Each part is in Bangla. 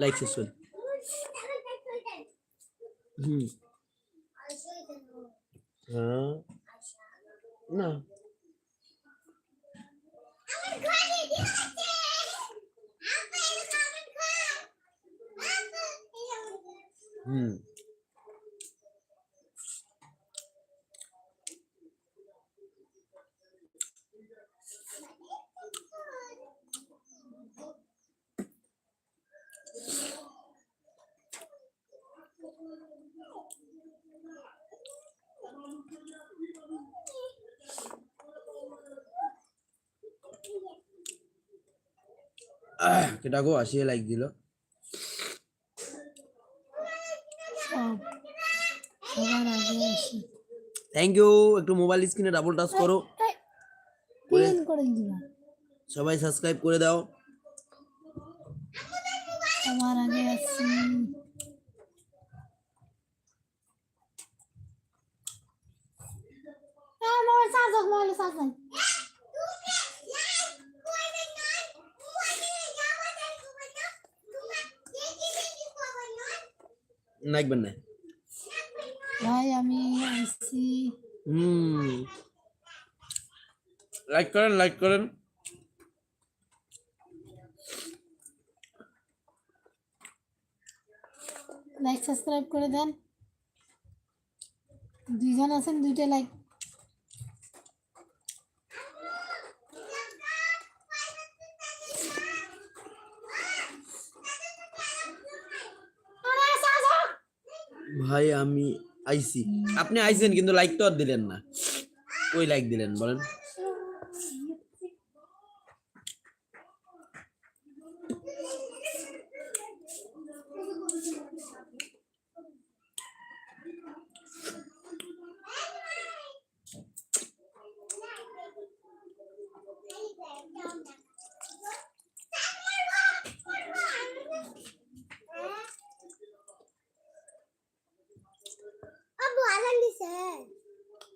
লাইক শেষ হুম না হুম আহ, কেটা গো আসিয়ে লাইক দিল। থ্যাংক ইউ একটু মোবাইল স্ক্রিনে ডাবল টাচ করো। সবাই সাবস্ক্রাইব করে দাও। সবার আগে আসি। নাই না? ভাই আমি আসছি হুম। লাইক করেন লাইক করেন। লাইক সাবস্ক্রাইব করে দেন। দুইজন আছেন দুইটা লাইক। ভাই, আমি আইছি। আপনি আইছেন, কিন্তু লাইক তো আর দিলেন না। ওই লাইক দিলেন, বলেন?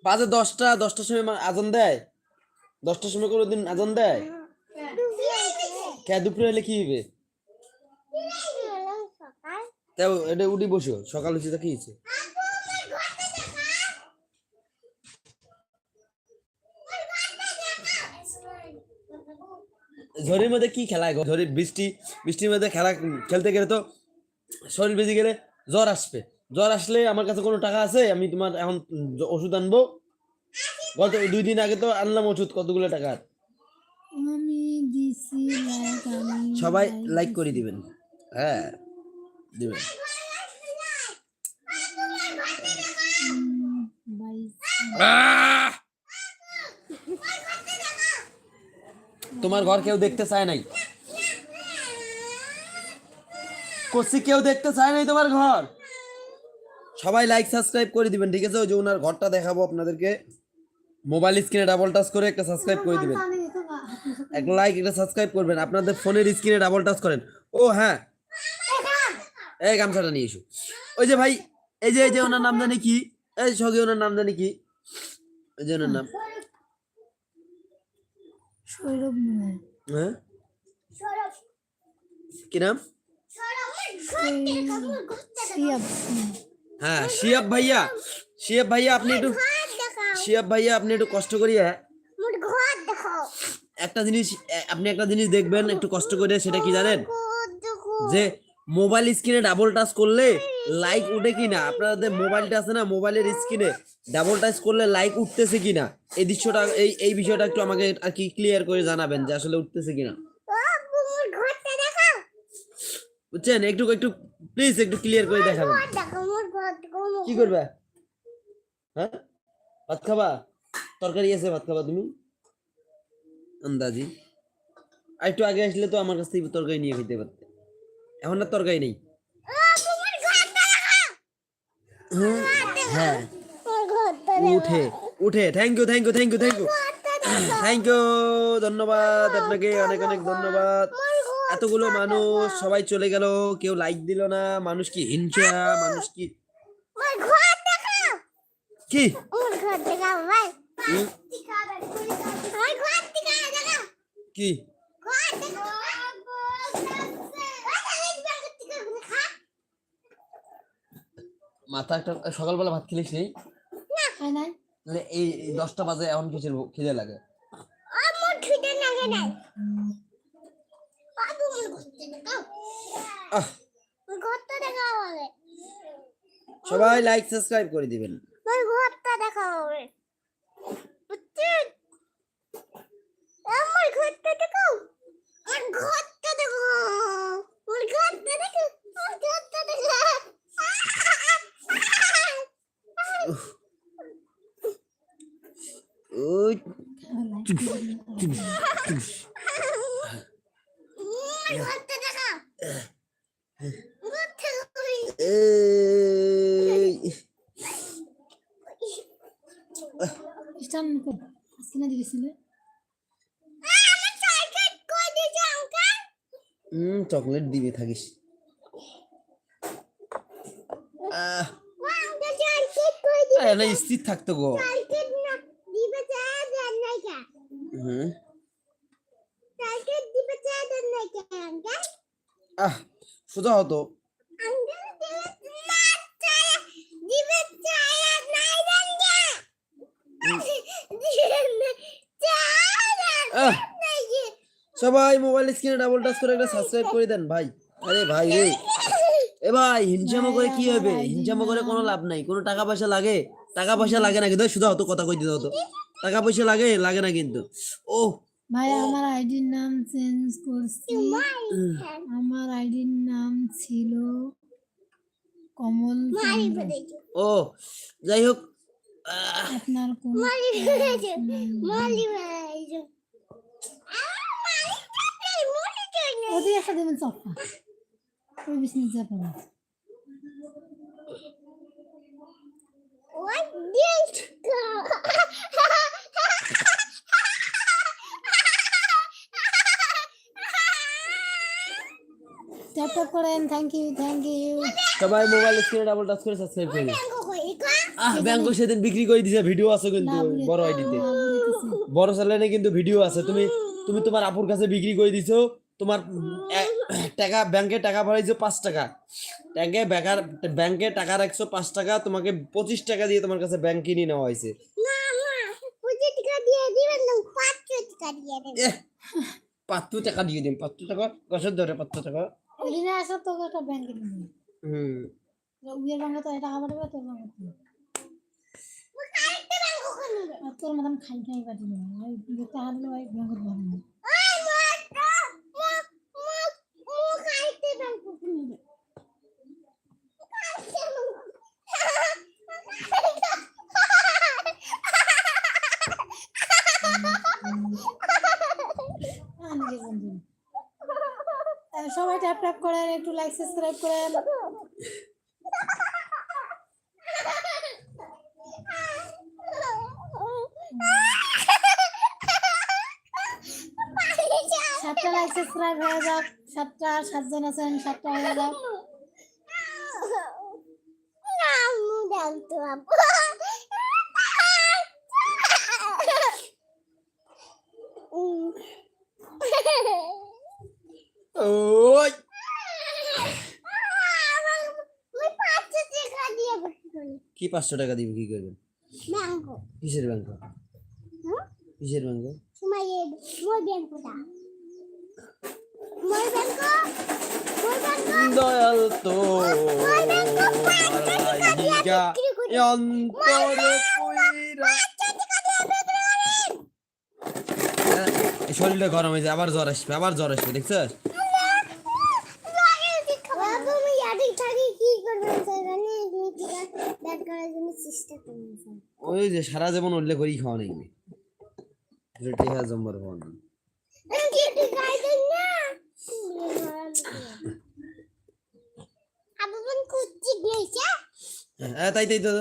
বাজে দশটা, দশটার সময় আজান দেয়? দশটার সময় কোনো দিন আজান দেয়? কে দুপুরে হলে কি হবে এটা উঠি বসো, সকাল হচ্ছে তা কি হয়েছে ঝড়ের মধ্যে কি খেলা গো? ঝড়ের বৃষ্টি, বৃষ্টির মধ্যে খেলা খেলতে গেলে তো শরীর বেজে গেলে জ্বর আসবে। জ্বর আসলে আমার কাছে কোনো টাকা আছে? আমি তোমার এখন ওষুধ আনব। গত দুই দিন আগে তো আনলাম ওষুধ কতগুলো টাকার আমি সবাই লাইক করে দিবেন। হ্যাঁ দিবেন। তোমার ঘর কেউ দেখতে চায় নাই? কষি কেউ দেখতে চায় নাই তোমার ঘর? সবাই লাইক সাবস্ক্রাইব করে দিবেন ঠিক আছে ওই যে ওনার ঘরটা দেখাবো আপনাদেরকে মোবাইল স্ক্রিনে ডাবল টাচ করে একটা সাবস্ক্রাইব করে দিবেন একটা লাইক একটা সাবস্ক্রাইব করবেন আপনাদের ফোনের স্ক্রিনে ডাবল টাচ করেন ও হ্যাঁ এই গামছাটা নিয়ে এসো ওই যে ভাই এই যে এই যে ওনার নাম জানি কি এই সঙ্গে ওনার নাম জানি কি এই যে ওনার নাম সৌরভ মনে হয় হ্যাঁ কি নাম সিয়াব হ্যাঁ শিয়াব ভাইয়া শিয়াব ভাইয়া আপনি একটু শিয়াব ভাইয়া আপনি একটু কষ্ট করিয়া দেখো একটা জিনিস আপনি একটা জিনিস দেখবেন একটু কষ্ট করে সেটা কি জানেন? যে মোবাইল স্ক্রিনে ডাবল টাচ করলে লাইক উঠে কিনা আপনাদের মোবাইলটা আছে না মোবাইলের স্ক্রিনে ডাবল টাচ করলে লাইক উঠতেছে কিনা এই দৃশ্যটা এই এই বিষয়টা একটু আমাকে আর কি ক্লিয়ার করে জানাবেন যে আসলে উঠতেছে কিনা আবু মোর ঘরটা দেখো বুঝছেন? একটু একটু প্লিজ একটু ক্লিয়ার করে দেখাবেন। কি করবে? হ্যাঁ? ভাত খাবা? তরকারি আছে ভাত খাবা তুমি? আন্দাজি। আর একটু আগে আসলে তো আমার কাছ থেকে তরকারি নিয়ে খেতে পারতে। এখন আর তরকারি নেই। হ্যাঁ, হ্যাঁ। উঠে উঠে। Thank you thank you thank you thank you thank you ধন্যবাদ আপনাকে। অনেক অনেক ধন্যবাদ। এতগুলো মানুষ সবাই চলে গেল কেউ লাইক দিল না মানুষ কি হিংসা মানুষ কি কি? কি? মাথা একটা সকালবেলা ভাত খেলিস নেই। এই দশটা বাজে এখন কিসের ভো- খিদে লাগে। আমার খিদে লাগে নাই আবু মন করতে দেখাও আহ ঘরটা দেখাও হবে সবাই লাইক সাবস্ক্রাইব করে দিবেন। আমার ঘরটা দেখাও হবে বুঝছেন আমার ঘরটা দেখাও আমার ঘরটা দেখাও আমার ঘরটা দেখো আমার ঘরটা দেখাও ওই স্টান কো কিনা দিয়েছিলে? হুম চকলেট দিবে থাকিস। স্থির থাকতো গো। হুম সাইকেল দিবে চায় দেন নাই কা আঙ্কেল আহ, সোজা হতো। সবাই মোবাইল স্ক্রিনে ডাবল টাচ করে একটা সাবস্ক্রাইব করে দেন, ভাই। আরে ভাই রে। এ ভাই হিংসামো করে কি হবে? হিংসামো করে কোনো লাভ নাই। কোনো টাকা পয়সা লাগে? টাকা পয়সা লাগে না কিন্তু। শুধু হতো, কথা কই দিতে হতো। টাকা পয়সা লাগে লাগে না কিন্তু। ও ভাই আমার আইডির নাম চেঞ্জ করছি আমার আইডির নাম ছিল কমল। ও যাই হোক আপনার কোন ওদের একটা দেবেন চপ্পা ওই চাপা What did ট্যাপ ট্যাপ করেন থ্যাংক ইউ থ্যাংক ইউ সবাই মোবাইল স্ক্রিনে ডাবল টাচ করে সাবস্ক্রাইব করে দিন আহ ব্যাংক সেদিন বিক্রি করে দিছে ভিডিও আছে কিন্তু বড় আইডিতে বড় চ্যানেলে কিন্তু ভিডিও আছে। তুমি তুমি তোমার আপুর কাছে বিক্রি করে দিছো তোমার টাকা ব্যাংকে টাকা ভরাইছো পাঁচ টাকা। ব্যাংকে বেকার ব্যাংকে টাকা রাখছো পাঁচ টাকা তোমাকে পঁচিশ টাকা দিয়ে তোমার কাছে ব্যাংক কিনে নেওয়া হয়েছে। পাঁচশো টাকা দিয়ে দিন পাঁচশো টাকা কষের ধরে পাঁচশো টাকা। এদিনে আসো তোকে একটা হুম। তো টাকা পাঠাবে তোর ব্যাংকে আর তোর মতন খাই খাই পাঠিয়ে দেবো। ওই দেখতে হারলে ওই পাঠাবো অনেকে বন্ধু আহ, সবাই ট্যাপ ট্যাপ করেন, একটু লাইক সাবস্ক্রাইব করেন। সাতটা লাইক সাবস্ক্রাইব হয়ে যাক। সাতটা, সাতজন আছেন, সাতটা হয়ে যাক। পাঁচশো টাকা দিবে কি করবেন? কিসের ব্যাংক? কিসের ব্যাংক? দয়াল তো শরীরটা গরম হয়েছে আবার জ্বর আসবে আবার জ্বর আসবে দেখছিস চেষ্টা করবেন ওই যে সারা জীবন উল্লেখ করি খাওয়া নেই। রেটে জম্বর খাওয়া নেই। হ্যাঁ তাই তাই তো।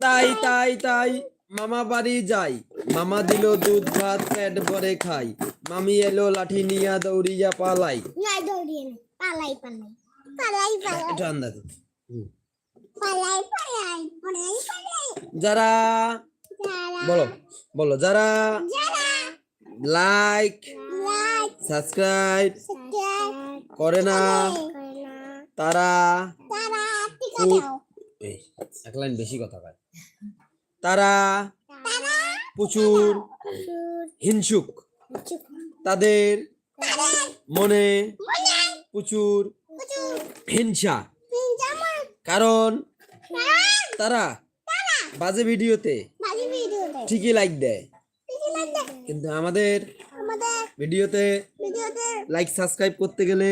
তাই তাই তাই মামা বাড়ি যাই। মামা দিল দুধ ভাত পেট ভরে খাই। মামি এলো লাঠি নিয়া দৌড়িয়া পালাই। না দৌড়িয়ে পালাই পালাই পালাই পালাই। আন্দাজ। যারা বলো বলো যারা লাইক সাবস্ক্রাইব করে না তারা এক লাইন বেশি কথা কয়। তারা প্রচুর হিংসুক। তাদের মনে প্রচুর হিংসা। কারণ তারা বাজে ভিডিওতে ঠিকই লাইক দেয়। কিন্তু আমাদের ভিডিওতে লাইক সাবস্ক্রাইব করতে গেলে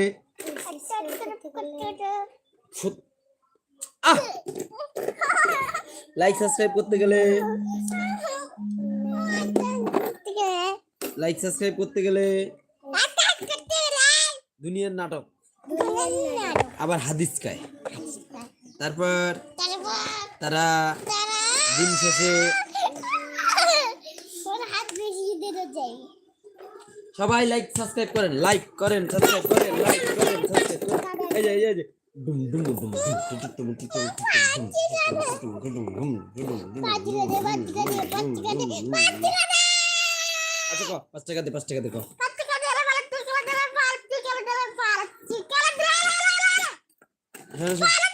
লাইক সাবস্ক্রাইব করতে গেলে লাইক সাবস্ক্রাইব করতে গেলে দুনিয়ার নাটক। আবার হাদিস খায়। তারপর তারা দিন শেষে সবাই লাইক সাবস্ক্রাইব করেন লাইক করেন সাবস্ক্রাইব করেন লাইক করেন সাবস্ক্রাইব করেন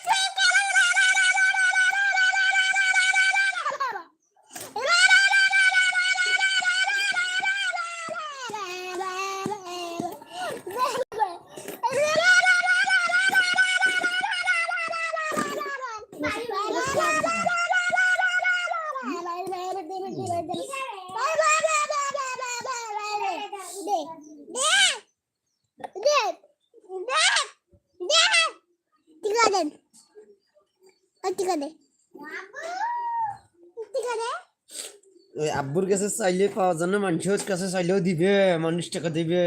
ওই আব্বুর কাছে চাইলে পাওয়া যায় না মানুষের কাছে চাইলেও দিবে মানুষ টাকা দিবে।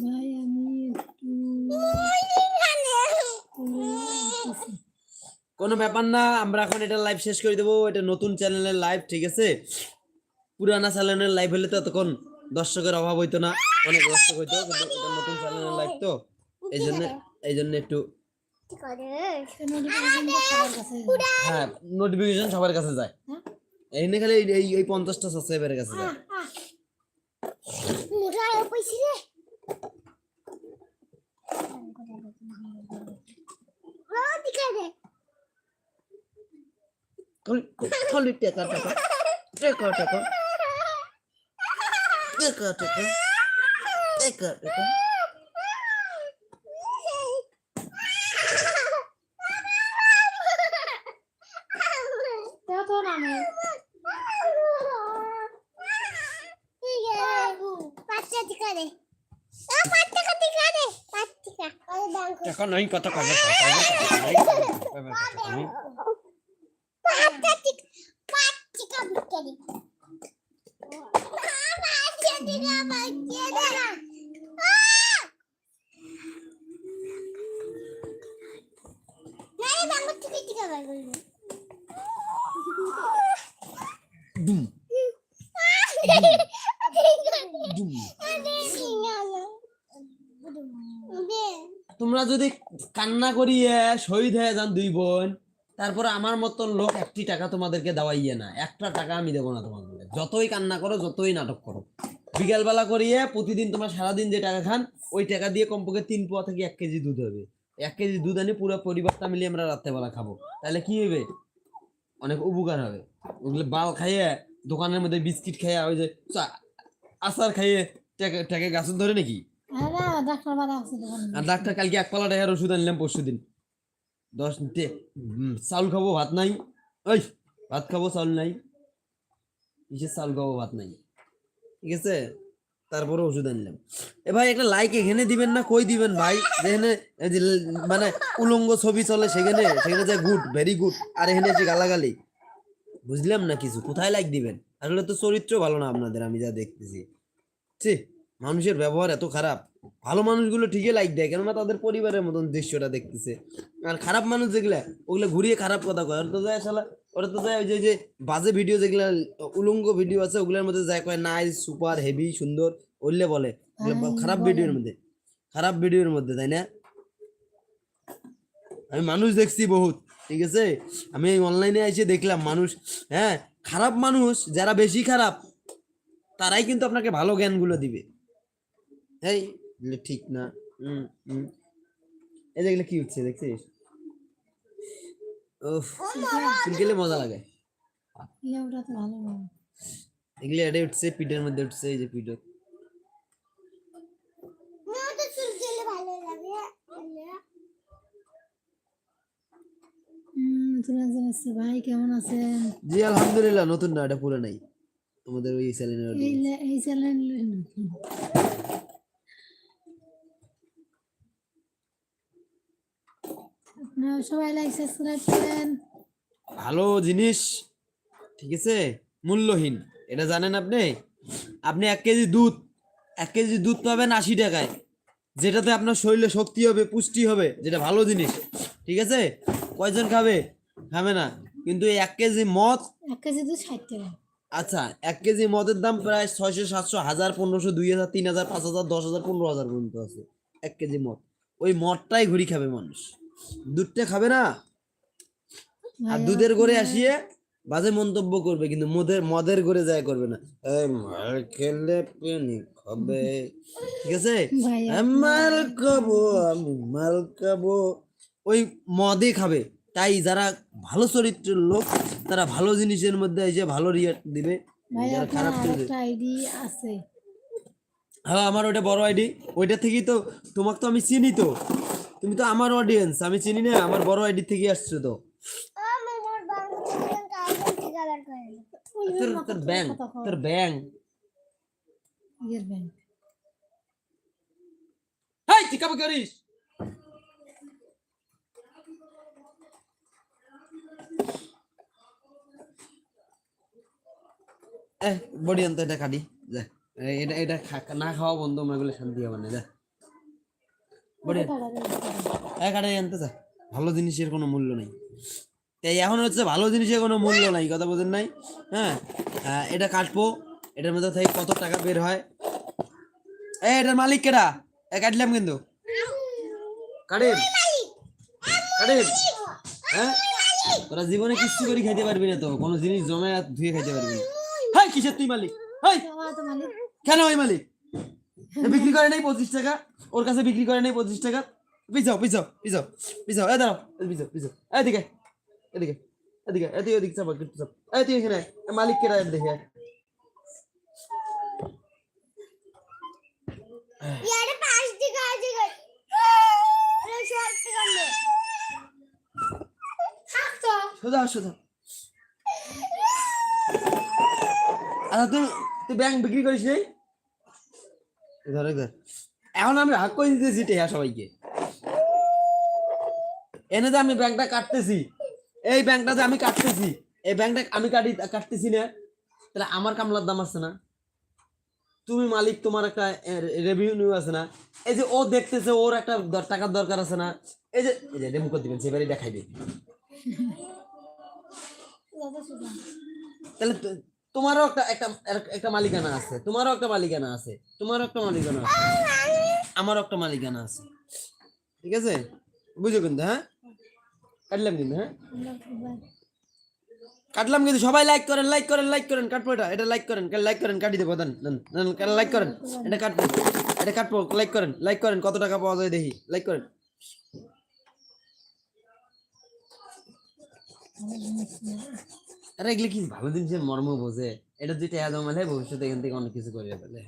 ভাই আমি কোনো ব্যাপার না আমরা এখন এটা লাইভ শেষ করে দেবো এটা নতুন চ্যানেলের লাইভ ঠিক আছে? পুরানা চ্যানেলের লাইভ হলে তো ততক্ষণ দর্শকের অভাব হইতো না, অনেক দর্শক হইতো, কিন্তু এটা নতুন চ্যানেলের লাইভ তো এই জন্য এই জন্য একটু। হ্যাঁ নোটিফিকেশন সবার কাছে যায়? এই নিয়ে খালি এই- এই পঞ্চাশটা সাবস্ক্রাইবারের কাছে যায় টেকা Eka teka. Eka teka. এখন আমি কথা কবে কথা তোমরা যদি কান্না করিয়ে শহীদ হয়ে যান দুই বোন তারপর আমার মতন লোক একটি টাকা তোমাদেরকে দেওয়াইয়ে না। একটা টাকা আমি দেবো না তোমাদের যতই কান্না করো যতই নাটক করো। বিকালবেলা করিয়ে প্রতিদিন তোমার সারাদিন যে টাকা খান ওই টাকা দিয়ে কমপক্ষে তিন পোয়া থেকে এক কেজি দুধ হবে। এক কেজি দুধ আনি পুরো পরিবারটা মিলিয়ে আমরা রাত্রেবেলা খাব। তাহলে কি হবে? অনেক উপকার হবে। ওগুলো বাল খাইয়ে দোকানের মধ্যে বিস্কিট খাইয়ে ওই যে আচার খাইয়ে টাকা গাছ ধরে নাকি? হ্যাঁ দোকানে। আর ডাক্তার কালকে এক পালা টাকার ওষুধ আনলাম পরশু দিন দশ টে- উম, চাউল খাব ভাত নাই। ওই ভাত খাব চাউল নাই। কিসের চাউল খাব ভাত নাই? ঠিক আছে? তারপরে ওষুধ আনলাম। এ ভাই একটা লাইক এখানে দিবেন না কই দিবেন ভাই? যেখানে মানে উলঙ্গ ছবি চলে সেখানে সেখানে যে গুড ভেরি গুড আর এখানে যে গালাগালি। বুঝলাম না কিছু কোথায় লাইক দিবেন? আসলে তো চরিত্র ভালো না আপনাদের আমি যা দেখতেছি। ছি মানুষের ব্যবহার এত খারাপ। ভালো মানুষগুলো ঠিকই লাইক দেয় কেননা তাদের পরিবারের মতন দৃশ্যটা দেখতেছে। আর খারাপ মানুষ যেগুলা ওগুলা ঘুরিয়ে খারাপ কথা কয়। ওরা তো যায় শালা ওরা তো যায় ওই যে বাজে ভিডিও যেগুলা উলঙ্গ ভিডিও আছে ওগুলোর মধ্যে যায় কয় নাইস সুপার হেভি সুন্দর ওইলে বলে। হ্যাঁ, খারাপ ভিডিওর মধ্যে খারাপ ভিডিওর মধ্যে তাই না? আমি মানুষ দেখছি বহুত ঠিক আছে? আমি এই অনলাইনে এসে দেখলাম মানুষ হ্যাঁ? খারাপ মানুষ যারা বেশি খারাপ তারাই কিন্তু আপনাকে ভালো জ্ঞানগুলো দিবে। এই এগুলো ঠিক না। হুম হুম এই যেগুলো কি উঠছে দেখছিস? উফ চুলকেলে মজা লাগে। এগুলো উঠছে পিঠের মধ্যে উঠছে এই যে পিঠে। গেলে ভাই কেমন আছেন? জি আলহামদুলিল্লাহ নতুন না এটা পুরো নাই। আমাদের ওই চ্যানেলের এই লে- এই চ্যানেল আপনারা সবাই লাইক সাবস্ক্রাইব করেন ভালো জিনিস ঠিক আছে? মূল্যহীন এটা জানেন আপনি? আপনি এক কেজি দুধ এক কেজি দুধ পাবেন আশি টাকায়। যেটাতে আপনার শরীরে শক্তি হবে পুষ্টি হবে যেটা ভালো জিনিস ঠিক আছে? কয়জন খাবে? খাবে না। কিন্তু এই এক কেজি মদ এক কেজি তো ষাট টাকা। আচ্ছা এক কেজি মদের দাম প্রায় ছয়শো সাতশো হাজার পনেরোশো দুই হাজার তিন হাজার পাঁচ হাজার দশ হাজার পনেরো হাজার পর্যন্ত আছে এক কেজি মদ। ওই মদটাই ঘুরি খাবে মানুষ। দুধটা খাবে না? আর দুধের ঘরে আসিয়ে বাজে মন্তব্য করবে কিন্তু মদের মদের ঘরে যায় করবে না। মাল খেলে পেনি খাবে ঠিক আছে? মাল খাব আমি মাল খাব। ওই মদে খাবে। তাই যারা ভালো চরিত্রের লোক তারা ভালো জিনিসের মধ্যে এসে ভালো রিয়াক্ট দিবে। যারা খারাপ আইডি আছে। হ্যাঁ আমার ওটা বড় আইডি ওইটা থেকেই তো তোমাকে তো আমি চিনি তো। তুমি তো আমার অডিয়েন্স আমি চিনি না আমার বড় আইডি থেকে আসছো তো। আমি মোর বাংলা কাগজ থেকে আবার করে ওই ওই তোর মাথা তোর তোর ব্যাং কথা কও। তোর ব্যাং ইয়ের ব্যাং হাই তুই কাবা করিস? এ বডি আনতে এটা কাটি যা এ, এটা এটা খা- না খাওয়া বন্ধ আমরা এগুলো শান্তি হবে না যা। বডি এক কাটে আনতে যা। ভালো জিনিসের কোনো মূল্য নেই। তাই এখন হচ্ছে ভালো জিনিসের কোনো মূল্য নাই কথা বোঝেন নাই? হ্যাঁ? এটা কাটবো এটার মধ্যে থেকে কত টাকা বের হয়? এ এটার মালিক কেডা? এ কাটলাম কিন্তু। কাটেন। কাটেন। হ্যাঁ? তোরা জীবনে কিচ্ছু করে খাইতে পারবি না তো। কোনো জিনিস জমে ধুয়ে খাইতে পারবি না। হাই কিসের তুই মালিক? হাই! কেন ওই মালিক? বিক্রি করে নাই পঁচিশ টাকা। ওর কাছে বিক্রি করে নাই পঁচিশ টাকা। পিছাও পিছাও পিছাও পিছাও। এ দাঁড়াও পিছাও পিছাও। এদিকে এদিকে এদিকে এদিকে এদিকে চাপ একটু চাপ। এই তুই এখানে মালিক কেরা দেখে ইয়ারে পাঁচ দিকে আছে গো আরে শর্ট থেকে নে থাকতো সোজা সোজা। আচ্ছা তুই তুই ব্যাংক বিক্রি করিস নাই? ধর এখন আমি হাক করে দিতেছি টেহা সবাইকে। এনে যে আমি ব্যাংকটা কাটতেছি এই ব্যাংকটা যে আমি কাটতেছি এই ব্যাংকটা আমি কাটি কাটতেছি না তাহলে আমার কামলার দাম আছে না। তুমি মালিক তোমার একটা রেভিনিউ আছে না। এই যে ও দেখতেছে ওর একটা টাকার দরকার আছে না। এই যে এই যে করে দিবেন সেবারই দেখাইবে তাহলে তোমারও একটা একটা একটা মালিকানা আছে। তোমারও একটা মালিকানা আছে। তোমারও একটা মালিকানা আছে। আমারও একটা মালিকানা আছে। ঠিক আছে? বুঝো কিন্তু হ্যাঁ? কাটলাম কিন্তু হ্যাঁ? কাটলাম কিন্তু। সবাই লাইক করেন লাইক করেন লাইক করেন। কাটবো এটা এটা লাইক করেন। লাইক করেন, কাটি দেবো, দেন লাইক করেন। এটা কাটবো এটা কাটবো লাইক করেন লাইক করেন। কত টাকা পাওয়া যায় দেখি লাইক করেন। আরে এগুলো কি ভালো জিনিসের মর্ম বোঝে? এটা টাকা জমালে ভবিষ্যতে এখান থেকে অনেক কিছু করে ফেলে।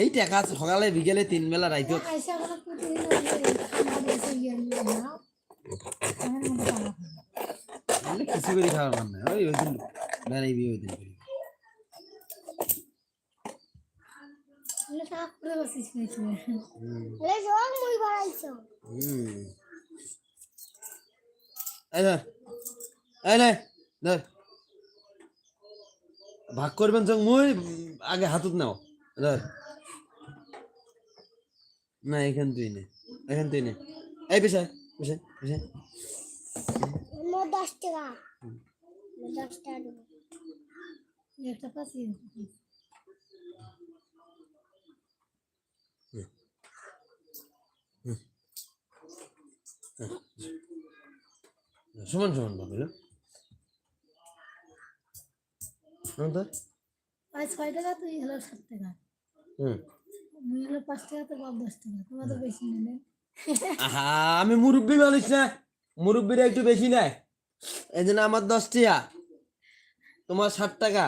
এই টাকা সকালে বিকেলে তিন বেলা রাইতে আইসা কোনো প্রতিদিন ওই যে খাবার দিয়েছে ইয়ে। কিছু করে খাওয়ার মান নাই ওই ওই দিন বেড়াইবি ওই দিন করি। হুম। ভাগ করবেন সঙ্গ মুই আগে হাতত নাও। ধর না এখান তুই নে এখান তুই নে। এই পেশায় পিছে পিছে। দশ টাকা। দশ টাকা দেবো। একটা পাশে Yeah. সমান সমান ভাবে হলো আজ ছয় টাকা তুই হলো সাত টাকা। হুম। হলো পাঁচ টাকা তো বাপ দশ টাকা। তোমার তো বেশি নেবে আমি মুরব্বী মানুষ না। মুরব্বীরা একটু বেশি নেয়। এই জন্য আমার দশ টাকা তোমার ষাট টাকা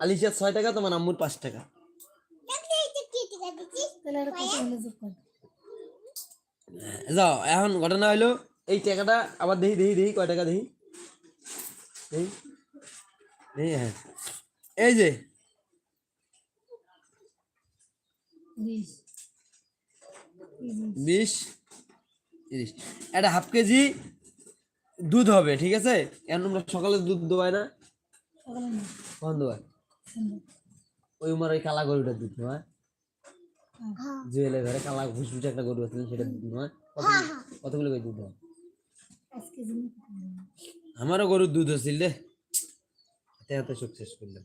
আলিশার ছয় টাকা তোমার আম্মুর পাঁচ টাকা। কর যাও এখন ঘটনা হলো এই টাকাটা আবার দেখি দেখি দেখি কয় টাকা দেখি হ্যাঁ। এই যে। বিশ। তিরিশ। একটা হাফ কেজি দুধ হবে ঠিক আছে? এখন তোমরা সকালে দুধ দোয়াই না? কখন দোয়াই ওই উমার ওই কালা গরুটার দুধ নয় হ্যাঁ। জুয়েলের ঘরে কালা ফুসফুসে একটা গরু আছে সেটা দুধ নয় কতগুলো কতগুলো দুধ হয় পাঁচ কেজি না কত হবে? আমারও গরুর দুধ হচ্ছিল রে। হাতে হাতে সুখ শেষ করলাম।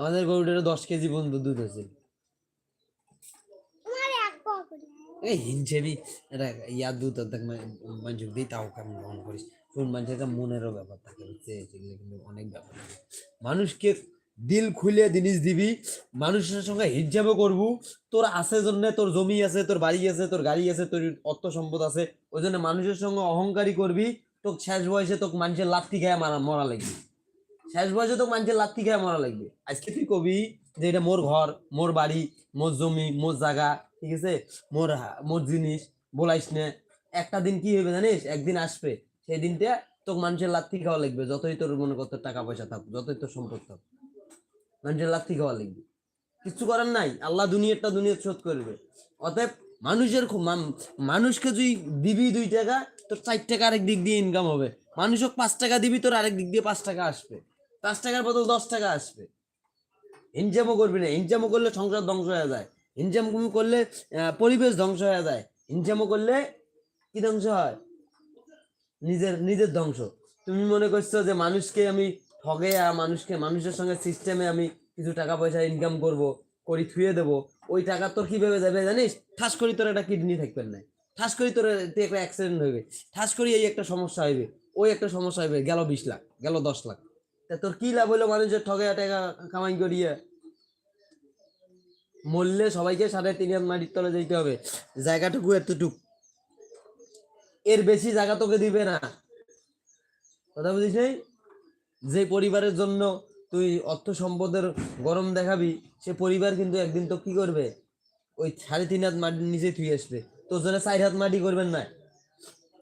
আমাদের গরুটারও দশ কেজি পর্যন্ত দুধ হয়েছিল এই হিনছেবি ইয়ার দুধ অর্ধেক মানুষ দিই, তাও কেমন গ্রহণ করিস? কোন মানুষের মনেরও ব্যাপার থাকে সেগুলো কিন্তু অনেক ব্যাপার। মানুষকে দিল খুলে জিনিস দিবি, মানুষের সঙ্গে হিজাবও করবু। তোর আছে জন্য তোর জমি আছে, তোর বাড়ি আছে, তোর গাড়ি আছে, তোর অর্থ সম্পদ আছে, ওই জন্য মানুষের সঙ্গে অহংকারী করবি, তোক শেষ বয়সে তোকে মানুষের লাত্তি খায় মারা, মরা লাগবে। শেষ বয়সে তোকে মানুষের লাত্তি খায় মরা লাগবে। আজকে তুই কবি যে এটা মোর ঘর, মোর বাড়ি, মোর জমি, মোর জায়গা, ঠিক আছে? মোর মোর জিনিস, বলাইস না। একটা দিন কি হবে জানিস? একদিন আসবে। সেই দিনটা তোকে মানুষের লাত্তি খাওয়া লাগবে, যতই তোর মনে কত টাকা পয়সা থাকুক, যতই তোর সম্পদ থাকুক। মানুষের লাত্তি খাওয়া লাগবে। কিচ্ছু করার নাই আল্লাহ দুনিয়ারটা দুনিয়ার শোধ করবে। অতএব মানুষের মানুষকে তুই দিবি দুই টাকা তোর চার টাকা আরেক দিক দিয়ে ইনকাম হবে। মানুষক পাঁচ টাকা দিবি তোর আরেক দিক দিয়ে পাঁচ টাকা আসবে। পাঁচ টাকার বদল দশ টাকা আসবে। ইনজামও করবি না। ইনজামও করলে সংসার ধ্বংস হয়ে যায়। ইনজাম করলে আহ, পরিবেশ ধ্বংস হয়ে যায়। ইনজামও করলে কি ধ্বংস হয়? নিজের নিজের ধ্বংস। তুমি মনে করছ যে মানুষকে আমি ঠগে মানুষকে, মানুষের সঙ্গে সিস্টেমে আমি কিছু টাকা পয়সা ইনকাম করব, করি, থুয়ে দেবো, ওই টাকা তোর কীভাবে যাবে জানিস? ঠাস করি তোর একটা কিডনি থাকবে না। ঠাস করি তোর তুই একটা অ্যাক্সিডেন্ট হইবে। ঠাস করি এই একটা সমস্যা হইবে, ওই একটা সমস্যা হইবে, গেল বিশ লাখ, গেল দশ লাখ। তা তোর কি লাভ হইল মানুষের ঠগে টাকা কামাই করিয়া? মরলে সবাইকে সাড়ে তিন হাত মাটির তলে যেতে হবে। জায়গাটুকু এতটুক। এর বেশি জায়গা তোকে দিবে না। কথা বুঝিস যে পরিবারের জন্য তুই অর্থ সম্পদের গরম দেখাবি, সে পরিবার কিন্তু একদিন তো কি করবে? ওই সাড়ে তিন হাত মাটির নিচে তুই আসবে। তোর জন্য চার হাত মাটি করবেন না।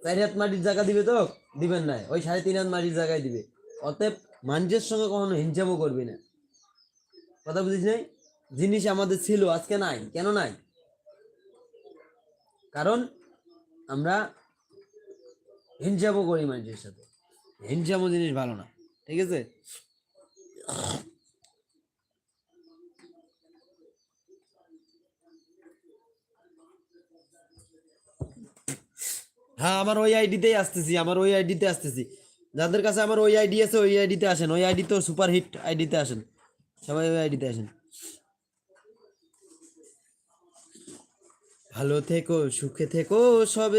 চার হাত মাটির জায়গা দিবে তো? দিবেন না। ওই সাড়ে তিন হাত মাটির জায়গায় দিবে। অতএব মানুষের সঙ্গে কখনো হিংসামও করবি না। কথা বুঝিস নাই? জিনিস আমাদের ছিল, আজকে নাই। কেন নাই? কারণ আমরা হিংসামও করি মানুষের সাথে। হিংসামও জিনিস ভালো না। ঠিক আছে? হ্যাঁ আমার ওই আইডিতেই আসতেছি, আমার ওই আইডিতে আসতেছি। যাদের কাছে আমার ওই আইডি আছে, ওই আইডিতে আসেন। ওই আইডি তো সুপার হিট আইডিতে আসেন। সবাই ওই আইডিতে আসেন। ভালো থেকো, সুখে থেকো, সবে